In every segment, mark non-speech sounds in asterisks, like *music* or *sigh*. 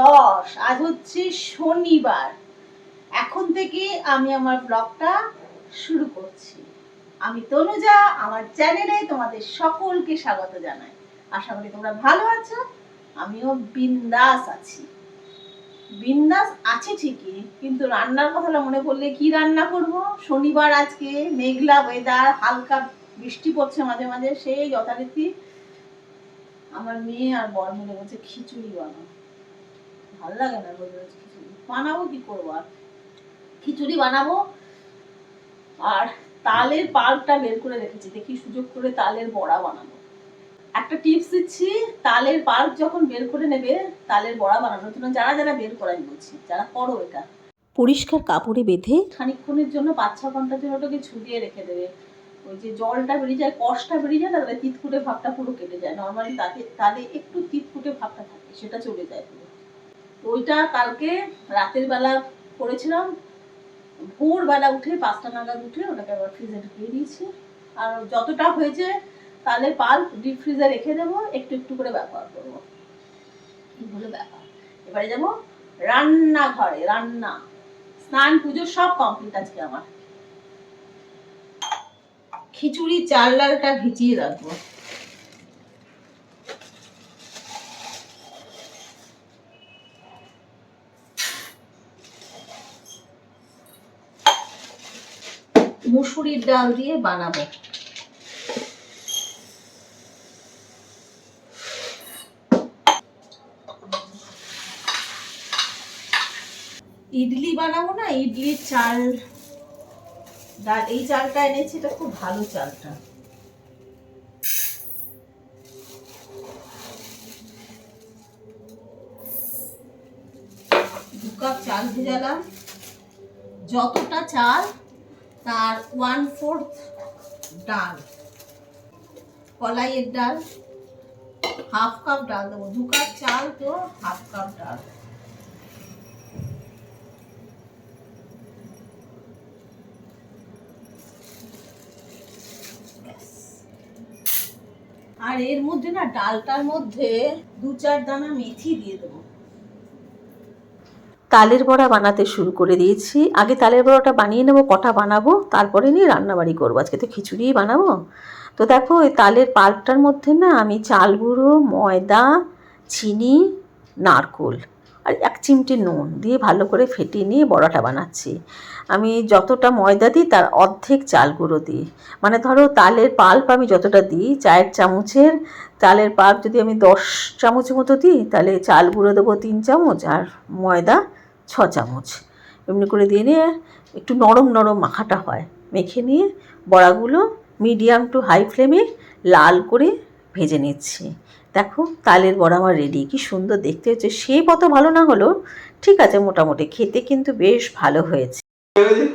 দশ, আজ হচ্ছে শনিবার। এখন থেকে আমি আমার ব্লগটা শুরু করছি। আমি তনুজা, আমার চ্যানেলে তোমাদের সকলকে স্বাগত জানাই। আশা করি তোমরা ভালো আছো, আমিও বিন্দাস আছি। বিন্দাস আছে ঠিকই, কিন্তু রান্নার কথাটা মনে পড়লে কি রান্না করব? শনিবার আজকে, মেঘলা ওয়েদার হালকা বৃষ্টি পড়ছে মাঝে মাঝে, সেই যথারীতি আমার মেয়ে আর বর মিলে বলছে খিচুড়ি বানাও। ভালো লাগে না রোজ রোজ খিচুড়ি। বানাবো কি করব আর? খিচুড়ি বানাবো আর তালের পাল্পটা বের করে রেখেছি। দেখি সুযোগ করে তালের বড়া বানাবো। একটা টিপস দিচ্ছি তালের পাল্প যখন বের করে নেবে তালের বড়া বানানোর জন্য যারা যারা বের করে আমি বলছি যারা করো এটা। পরিষ্কার কাপড়ে বেঁধে খানিকক্ষণের জন্য পাঁচ ছ ঘণ্টার জন্য ওটাকে ঝুলিয়ে রেখে দেবে। ওই যে জলটা বেরিয়ে যায় কষটা বেরিয়ে যায় না তাহলে তিতকুটে ভাবটা পুরো কেটে যায়। নর্মালি তাতে তাহলে একটু তিতকুটে ভাবটা থাকে সেটা চলে যায় পুরো। ওইটা কালকে রাতের বেলা করেছিলাম। ভোরবেলা উঠে পাঁচটা নাগাদ উঠে ওটাকে আবার ফ্রিজে ঢুকিয়ে দিয়েছি। আর যতটা হয়েছে তাহলে পাল্প ডিপ ফ্রিজে রেখে দেবো, একটু একটু করে ব্যবহার করব। হলো ব্যাপার? এবারে যাব রান্নাঘরে, রান্না। স্নান, পুজো সব কমপ্লিট আজকে আমার। খিচুড়ি, চাল, ডালটা ভিজিয়ে রাখব। মুসুরির ডাল দিয়ে বানাবো। ইডলি বানাবো না, ইডলির চাল। ডাল, এই চালটা এনেছি, এটা খুব ভালো চালটা। দু কাপ চাল ভেজালাম যতটা চাল তার ওয়ান ফোর্থ ডাল। কলাইয়ের ডাল হাফ কাপ ডাল দেবো। দু কাপ চাল তো হাফ কাপ ডাল। আর এর মধ্যে না ডালটার মধ্যে দু চার দানা মেথি দিয়ে দেবো। তালের বড়া বানাতে শুরু করে দিয়েছি। আগে তালের বড়াটা বানিয়ে নেব, কটা বানাবো, তারপরে নিয়ে রান্নাবাড়ি করব। আজকে তো খিচুড়িই বানাবো। তো দেখো, ওই তালের পাল্পটার মধ্যে না আমি চাল গুঁড়ো, ময়দা, চিনি, নারকোল আর এক চিমটি নুন দিয়ে ভালো করে ফেটিয়ে নিয়ে বড়াটা বানাচ্ছি। আমি যতটা ময়দা দিই তার অর্ধেক চাল গুঁড়ো দিই। মানে ধরো তালের পাল্প আমি যতটা দিই, চায়ের চামচের তালের পাল্প যদি আমি দশ চামচ মতো দিই, তাহলে চাল গুঁড়ো দেবো তিন চামচ আর ময়দা ছ চামচ। এমনি করে দিয়ে নিয়ে একটু নরম নরম মাখাটা হয়। মেখে নিয়ে বড়াগুলো মিডিয়াম টু হাই ফ্লেমে লাল করে ভেজে নিচ্ছি। দেখো তালের বড়া আমার রেডি কি সুন্দর দেখতে হচ্ছে। সেই অত ভালো না হলো। ঠিক আছে মোটামুটি খেতে কিন্তু বেশ ভালো হয়েছে।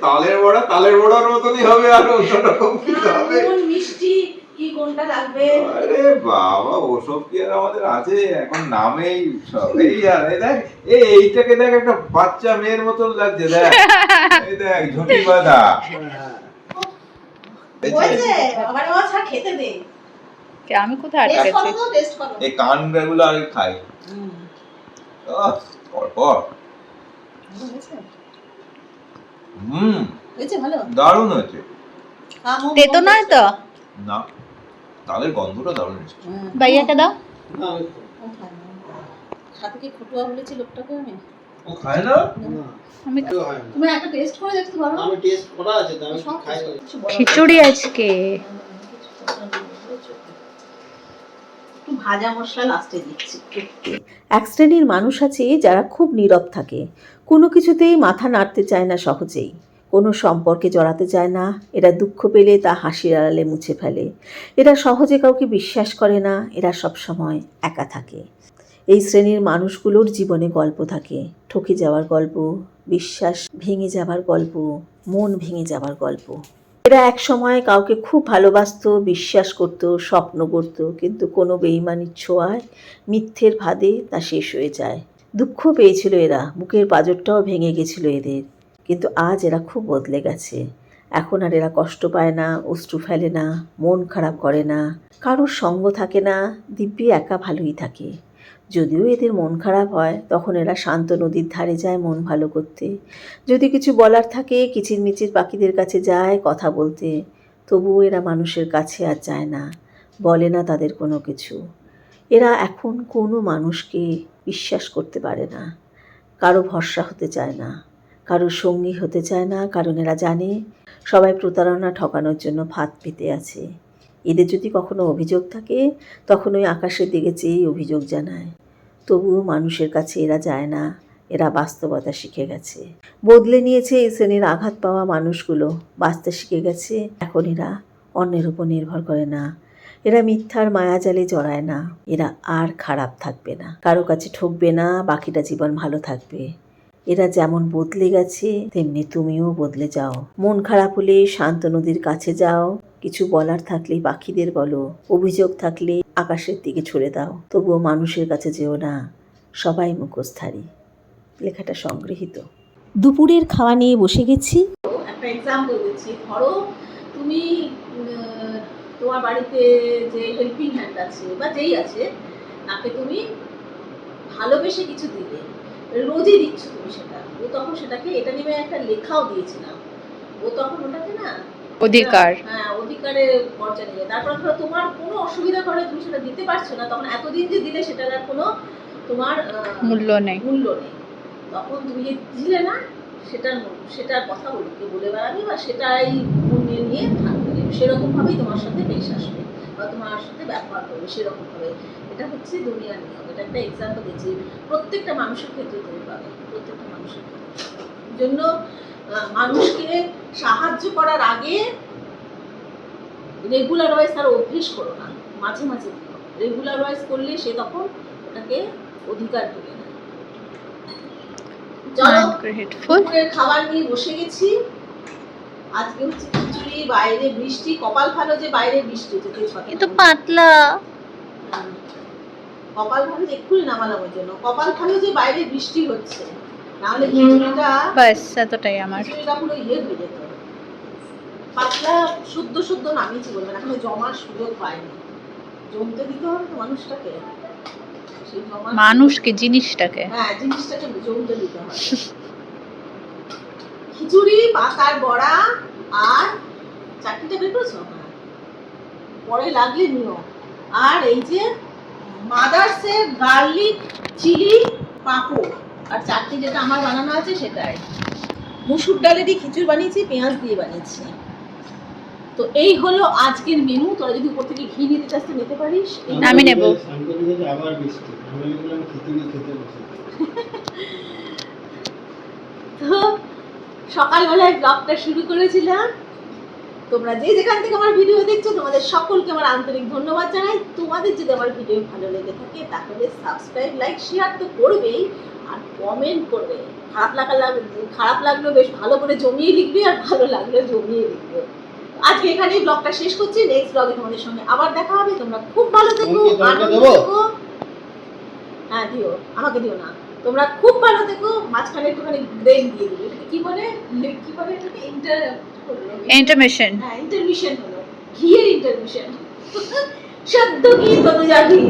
তালের বড়া তালের বড়ার মতনই হবে আর অন্যরকম কি হবে? মিষ্টি। কি কোনটা লাগবে? আরে বাবা ওসব কি আর আমাদের আছে? এখন নামেই সব। এই আর এই দেখ এই এইটাকে দেখ একটা বাচ্চা মেয়ের মতন লাগছে দেখ। এই দেখ ঝুটি বাঁধা। হয়েছে আমার বাবা ছাড় খেতে দে। আমি কোথায় আটকেছি? এই কান খাই। হুম। দারুণ হয়েছে। হ্যাঁ, তেতো নয় তো? না। তালের গন্ধটা দারুণ এসেছে হুম, ভাইয়াকে দাও। ও সাথে কি খটুয়া বলেছি লোকটাকে আমি? ও খায় না? আমি তুমি একটা টেস্ট করে দেখতে পারো। আমি টেস্ট করা আছে আমি খাই কিছু বলো না। খিচুড়ি আজকে। ভাজা মশলা লাস্টে দিচ্ছি। এক শ্রেণির মানুষ আছে যারা খুব নীরব থাকে। কোনো কিছুতেই মাথা নাড়তে চায় না সহজেই। কোনো সম্পর্কে জড়াতে চায় না। এরা দুঃখ পেলে তা হাসির আড়ালে মুছে ফেলে। এরা সহজে কাউকে বিশ্বাস করে না। এরা সবসময় একা থাকে। এই শ্রেণির মানুষগুলোর জীবনে গল্প থাকে। ঠকে যাওয়ার গল্প, বিশ্বাস ভেঙে যাবার গল্প, মন ভেঙে যাবার গল্প। এরা এক সময় কাউকে খুব ভালোবাসত, বিশ্বাস করত, স্বপ্ন করত কিন্তু কোনো বেইমানির ছোঁয়ায়, মিথ্যের ভাদে তা শেষ হয়ে যায়। দুঃখ পেয়েছিল এরা। বুকের পাঁজরটাও ভেঙে গেছিল এদের। কিন্তু আজ এরা খুব বদলে গেছে। এখন আর এরা কষ্ট পায় না, অশ্রু ফেলে না, মন খারাপ করে না। কারোর সঙ্গ থাকে না, দিব্যি একা ভালোই থাকে। যদিও এদের মন খারাপ হয়, তখন এরা শান্ত নদীর ধারে যায় মন ভালো করতে। যদি কিছু বলার থাকে, কিচিরমিচির পাখিদের কাছে যায় কথা বলতে। তবুও এরা মানুষের কাছে আর যায় না, বলে না তাদের কোনো কিছু। এরা এখন কোনো মানুষকে বিশ্বাস করতে পারে না, কারও ভরসা হতে চায় না। কারও সঙ্গী হতে চায় না, কারণ এরা জানে সবাই প্রতারণা ঠকানোর জন্য ভাত পেতে আছে। এদের যদি কখনো অভিযোগ থাকে, তখন ওই আকাশের দিকে চেয়েই অভিযোগ জানায়। তবুও মানুষের কাছে এরা যায় না, এরা বাস্তবতা শিখে গেছে। বদলে নিয়েছে এই শ্রেণির আঘাত পাওয়া মানুষগুলো, বাঁচতে শিখে গেছে। এখন এরা অন্যের উপর নির্ভর করে না। এরা মিথ্যার মায়াজালে জড়ায় না। এরা আর খারাপ থাকবে না। কারও কাছে ঠকবে না, বাকিটা জীবন ভালো থাকবে। এরা যেমন বদলে গেছে, তেমনি তুমিও বদলে যাও। মন খারাপ হলে শান্ত নদীর কাছে যাও। কিছু বলার থাকলে পাখিদের বলো। অভিযোগ থাকলে আকাশের দিকে ছড়ে দাও। তবুও মানুষের কাছে যেও না। সবাই মুখোশধারী। লেখাটা সংগৃহীত। দুপুরের খাওয়া নিয়ে বসে গেছি। একটা এক্সাম্পল দিচ্ছি। ধরো তুমি তোমার বাড়িতে যে হেল্পিং হ্যান্ড আছে বা যেই আছে, তাকে তুমি ভালোবেসে কিছু দিলে। রোজই দিচ্ছ তুমি সেটা। ও তখন সেটাকে এটা নিয়ে একটা লেখাও দিয়েছিলাম। ও তখন ওটাকে না অধিকার। হ্যাঁ অধিকারে পর্যায়ে নিয়ে তারপর ধরো তোমার কোনো অসুবিধা করে তুমি সেটা দিতে পারছ না তখন এতদিন যে দিলে সেটার আর কোনো তোমার মূল্য নেই। মূল্য নেই। তখন তুমি যে দিলে না সেটার সেটার কথা বলতে বলে বেড়াবে বা সেটাই মনে নিয়ে থাকবে। সেরকম ভাবেই তোমার সাথে পেশ আসবে বা তোমার সাথে ব্যবহার করবে সেরকম ভাবে এটা হচ্ছে দুনিয়ার নিয়ম। এটা একটা এক্সাম্পল দিচ্ছি। প্রত্যেকটা মানুষের ক্ষেত্রে তুমি পাবে। প্রত্যেকটা মানুষের জন্য মানুষকে সাহায্য করার আগে রেগুলার ওয়াইজ তার অভ্যেস করো না। মাঝে মাঝে রেগুলার ওয়াইজ করলে সে তখন ওটাকে অধিকার ভেবে নেয়। চলো দুপুরের খাবার নিয়ে বসে গেছি। আজকে হচ্ছে খিচুড়ি বাইরে বৃষ্টি কপাল ভালো যে বাইরে বৃষ্টি হচ্ছে পাতলা। কপাল ভালো এক্ষুনি নামালাম ওই জন্য। কপাল ভালো যে বাইরে বৃষ্টি হচ্ছে নাহলে খিচুড়িটা এতটাই আমার। খিচুড়িটা পুরো ইয়ে হয়ে যেত। পাতলা শুদ্ধ শুদ্ধ নামিয়েছি বলবেন এখনও জমার সুযোগ পাইনি। জমতে দিতে হবে তো মানুষটাকে। মানুষকে জিনিসটাকে। হ্যাঁ জিনিসটাকে জমতে দিতে হয় খিচুড়ি পাতার বড়া আর চাটনিটা বের করেছ? হ্যাঁ। পরে লাগলে নিও। আর এই যে মাদার্সের গার্লিক চিলি পাঁপড়। আর চাটনি যেটা আমার বানানো আছে সেটাই। মুসুর ডালেরই খিচুড়ি বানিয়েছি পেঁয়াজ দিয়ে বানিয়েছি। তো এই হলো আজকের মেনু তোরা যদি উপর থেকে ঘি নিতে চাস তো নিতে পারিস আমি নেব। আবার বৃষ্টি। আমি বললাম খিচুড়ি খেতে বসে। *laughs* তো সকালবেলায় ব্লগটা শুরু করেছিলাম। তোমরা যে যেখান থেকে আমার ভিডিও দেখছ তোমাদের সকলকে আমার আন্তরিক ধন্যবাদ জানাই। তোমাদের যদি আমার ভিডিও ভালো লেগে থাকে তাহলে সাবস্ক্রাইব লাইক শেয়ার তো করবেই আর কমেন্ট করবে। খারাপ লাগা খারাপ লাগলেও বেশ ভালো করে জমিয়ে লিখবে আর ভালো লাগলেও জমিয়ে লিখবে। আজকে এখানেই ব্লগটা শেষ করছি। নেক্সট ব্লগে তোমাদের সঙ্গে আবার দেখা হবে। তোমরা খুব ভালো থেকো তোমাকে আনন্দ থেকো। হ্যাঁ দিও আমাকে দিও না। তোমরা খুব ভালো থেকো। মাঝখানে একটুখানি ব্রেক দিয়ে দিবে কি বলে? কি বলে এটাকে? ইন্টার ইন্টারমিশন হ্যাঁ ইন্টারমিশন হলো। ঘিয়ের ইন্টারমিশন সদ্য ঘি তনুজা ঘি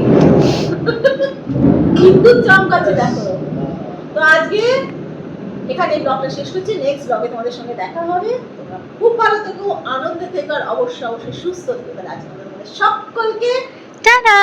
বিদ্যুৎ চমকাচ্ছে দেখো। তো আজকে এখানে ব্লগটা শেষ করছি। নেক্সট ব্লগে তোমাদের সঙ্গে দেখা হবে। তোমরা খুব ভালো থেকো আনন্দে থেকো আর অবশ্যই অবশ্যই সুস্থ থেকো। তাহলে আজকে সকলকে টাটা